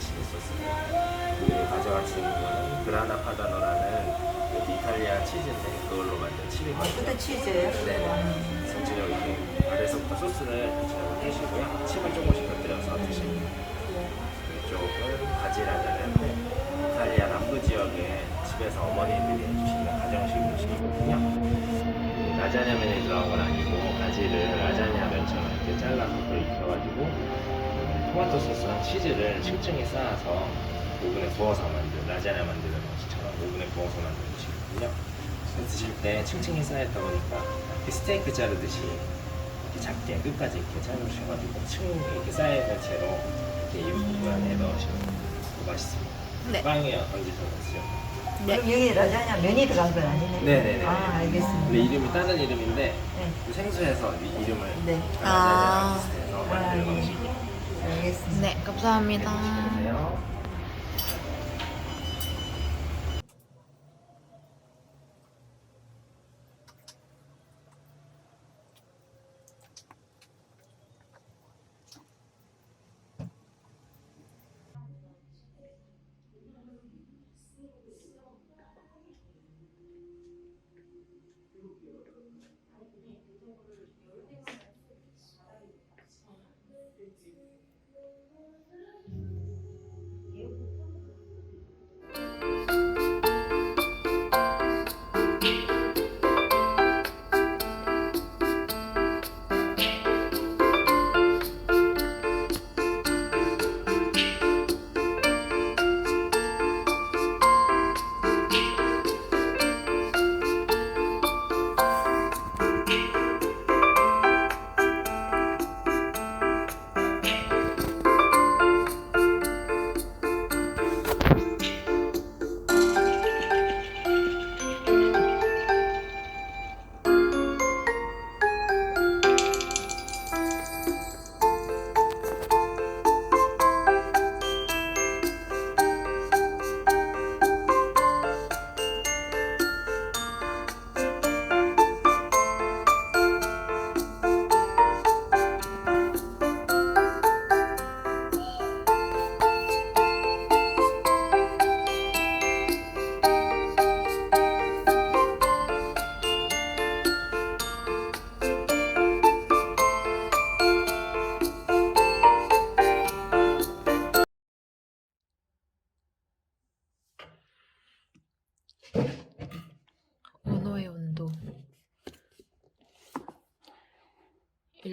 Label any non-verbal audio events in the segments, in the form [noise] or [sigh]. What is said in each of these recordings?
치즈 소스고요. 그리고 가져가시는 거는 그라나 파다노라는 그 이탈리아 치즈인데 그걸로 만든 아, 칩이거든요. 그것도 치즈예요? 네. 전체적으로 이렇게 아래서부터 소스를 전체적으로 드시고요. 칩을 조금씩 곁들여서 드시고 이쪽은 바지라자는데 이탈리아 남부 지역에 집에서 어머니들이 해주시는 가정식 음식이거든요. 이 라자냐 면이 들어간 건 아니고 바지를 라자냐 면처럼 이렇게 잘라서 또 익혀가지고 토마토 소스랑 치즈를 층층이 쌓아서 오븐에 구워서 만든 라자냐 만드는 방식처럼 오븐에 구워서 만든 음식이거든요. 그래서 드실 때 층층이 쌓였다 보니까 스테이크 자르듯이 이렇게 작게 끝까지 이렇게 자르셔가지고 층 이렇게 쌓여있는 채로 이렇게 입 안에 넣으시면 맛있습니다. 네. 빵이요, 던지셔서 네. 그럼 여기 라자냐 면이 들어간 건 아니네? 네네네. 아, 알겠습니다. 근데 이름이 다른 이름인데 네. 그 생수에서 이 이름을 네. 아. 라자냐랑 비슷해서 아, 만든 예. 방식이에요. 알겠습니다. 네, 감사합니다.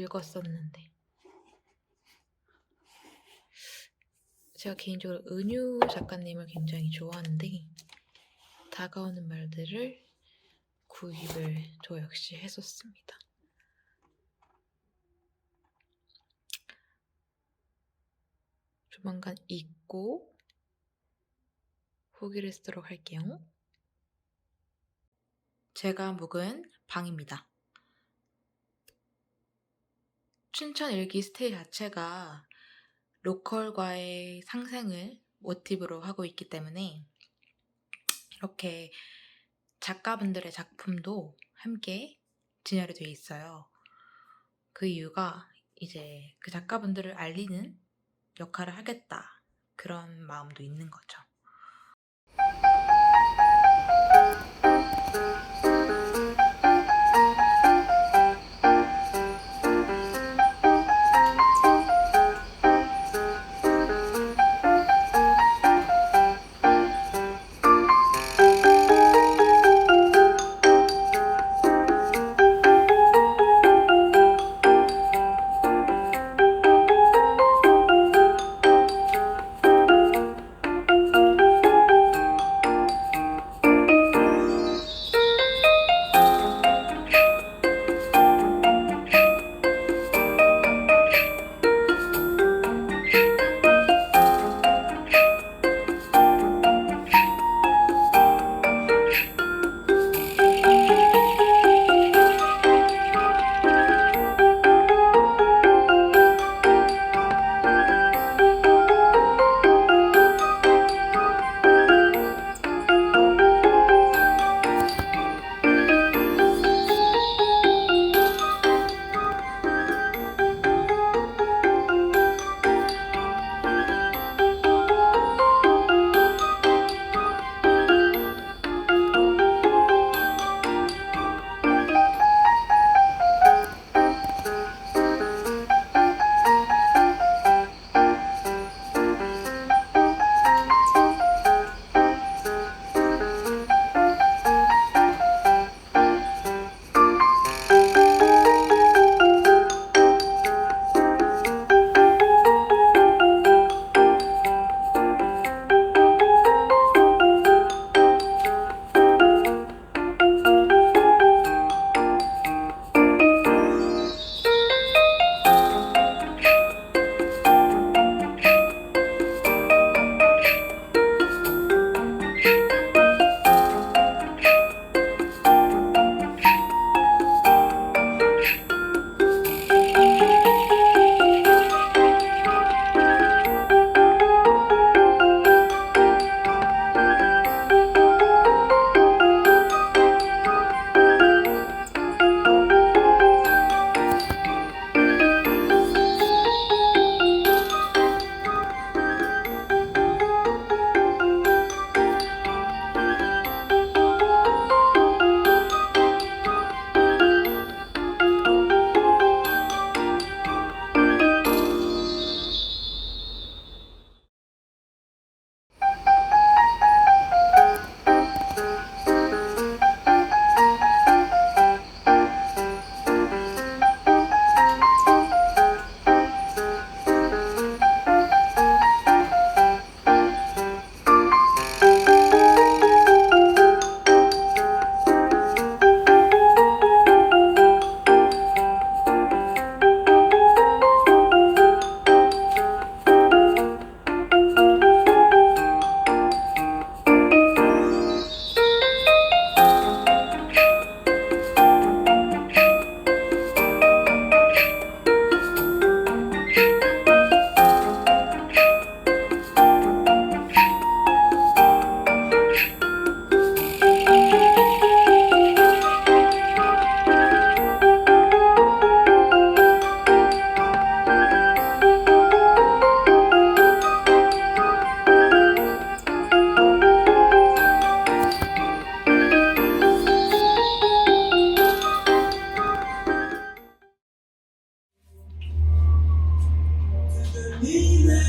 읽었었는데 제가 개인적으로 은유 작가님을 굉장히 좋아하는데 다가오는 말들을 구입을 저 역시 했었습니다. 조만간 읽고 후기를 쓰도록 할게요. 제가 묵은 방입니다. 춘천 일기 스테이 자체가 로컬과의 상생을 모티브로 하고 있기 때문에 이렇게 작가분들의 작품도 함께 진열이 되어 있어요. 그 이유가 이제 그 작가분들을 알리는 역할을 하겠다. 그런 마음도 있는 거죠.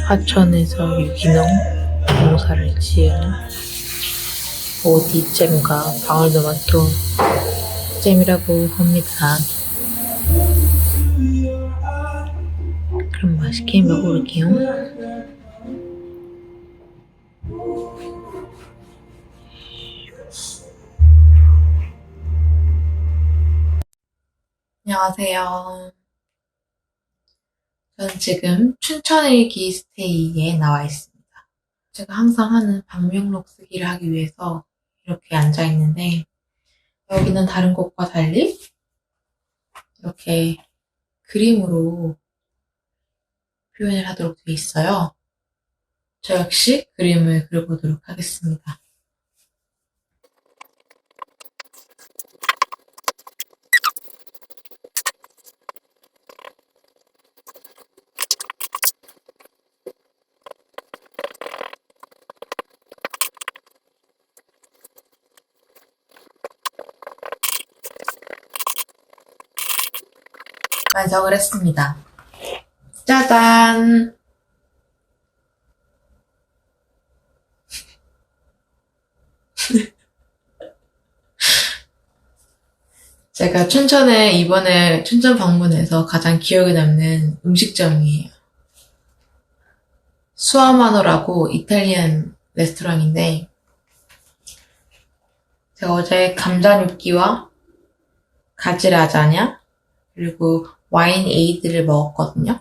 하천에서 유기농 농사를 지은 오디잼과 방울토마토 잼이라고 합니다. 그럼 맛있게 먹어볼게요. 안녕하세요. 저는 지금 춘천일기 스테이에 나와 있습니다. 제가 항상 하는 방명록 쓰기를 하기 위해서 이렇게 앉아 있는데, 여기는 다른 곳과 달리 이렇게 그림으로 표현을 하도록 되어 있어요. 저 역시 그림을 그려보도록 하겠습니다. 완성을 했습니다. 짜잔! [laughs] 제가 춘천에 이번에 춘천 방문해서 가장 기억에 남는 음식점이에요. 수아마노라고 이탈리안 레스토랑인데 제가 어제 감자 뇨끼와 가지 라자냐 그리고 와인 에이드를 먹었거든요.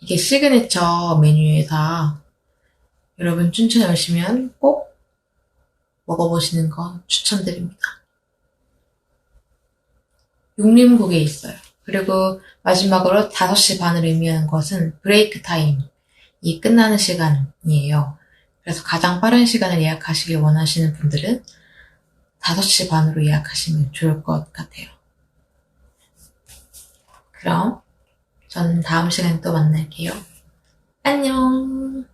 이게 시그니처 메뉴에서 여러분 춘천에 오시면 꼭 먹어보시는 거 추천드립니다. 육림국에 있어요. 그리고 마지막으로 5시 반을 의미하는 것은 브레이크 타임이 끝나는 시간이에요. 그래서 가장 빠른 시간을 예약하시길 원하시는 분들은 5시 반으로 예약하시면 좋을 것 같아요. 그럼 전 다음 시간에 또 만날게요. 안녕!